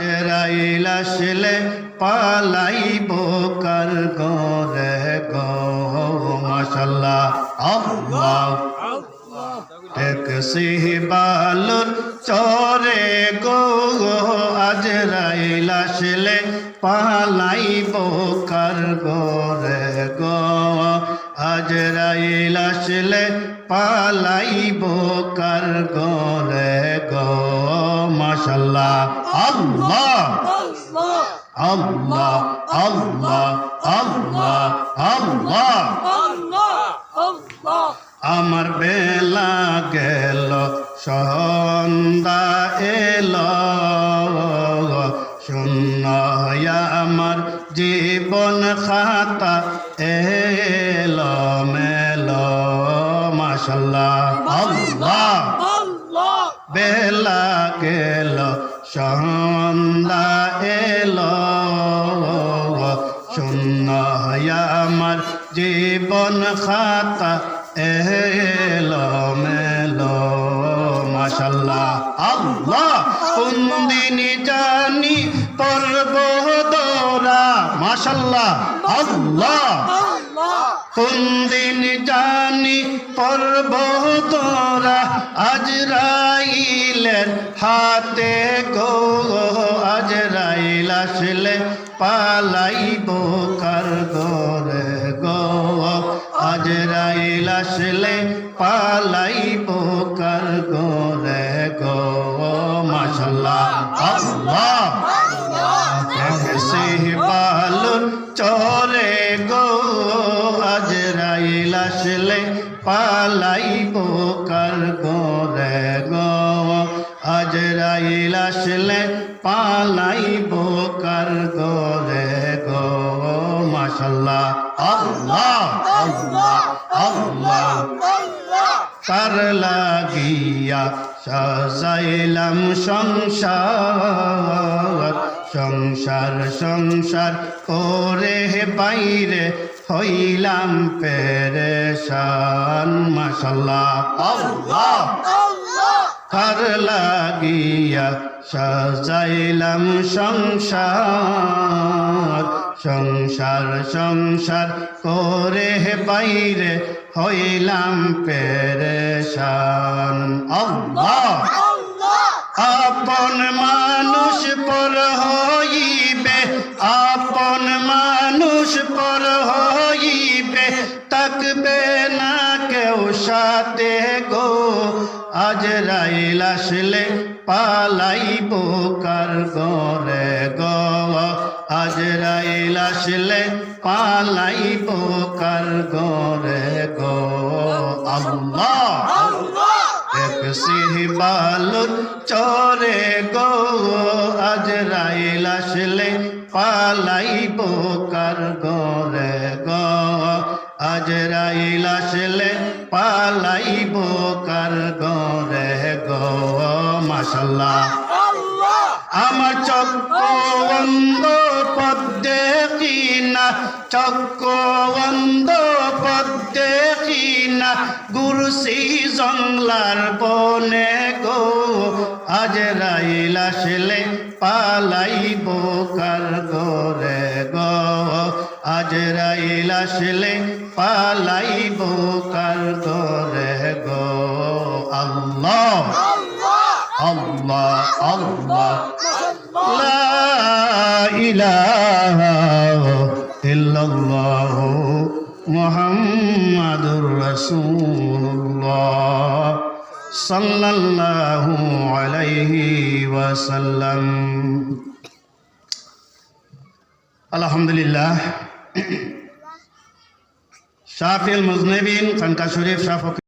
আজরাইল আসলে পালাইব কার গরে গো? মাশাল্লাহ, আল্লাহ। এক সিহবালুর চরে গো আজরাইল আসলে পালাইব কার গরে গো? আজরাইল আসলে পালাইব কার গরে গো? মাশাল্লাহ। আল্লাহ। আল্লাহ। আল্লাহ। আল্লাহ। আল্লাহ। আমার বেলা গেল, সন্ধ্যা এল। শূন্য আমার জীবন খাতা এল গেল সন্ধ্যা এলো। শূন্য আমার জীবন খাতা এলো মেলো মাশাল্লাহ, আল্লাহ কোনদিন জানি পর্ব দোরা। মাশাল্লাহ, আল্লাহ। কোনদিন জানি পর্ব তোরা আজরাইলের হাতে গো আজরাইল আসলে পালাইব কার গরে গো আজরাইল আসলে পালাইব কার গরে গো। মাশাল্লাহ আল্লাহ। বালুর চরে গো আজরাইল আসলে পালাইব কার গোরে গো। আজরাইল আসলে পালাইব কার গোরে গো। মাশাল্লাহ, আল্লাহ আল্লাহ আল্লাহ। তার লাগিয়া সাজাইলাম সংসার সংসার সংসার করে বাইরে হইলাম পেরেশান মাশাল্লাহ। আল্লাহ! তার লাগিয়া সাজাইলাম সংসার সংসার সংসার করে বাইরে হইলাম পেরেশান। আল্লাহ! আপন মানুষ পর সাথে গো, আজ রাইল আসলে পালাইব কার গরে গো। আজ রাইল আসলে পালাইব কার গরে গো। আল্লাহ! এক সিহবালুর চরে গো, আজ রাইল আসলে পালাইব কার গরে গো। আজ রাইল আসলে পালাইব কার গরে গো, মাশাল্লাহ। আমার চক্র অন্ধ পদ্মে কিনা চক্র অন্ধ পদ্মে কিনা গুরুসি জংলার বনে গো। আজ রাইল আসলে পালাইব কার গরে গো। আজ রাইল আসলে পালাইব কার গরে গো? আল্লাহ আল্লাহ আল্লাহ। লা ইলাহা ইল্লাল্লাহ মুহাম্মাদুর রাসূলুল্লাহ সাল্লাল্লাহু আলাইহি ওয়াসাল্লাম। আলহামদুলিল্লাহ। শাফিল মুজনবিন খানকা শরীফ শাহ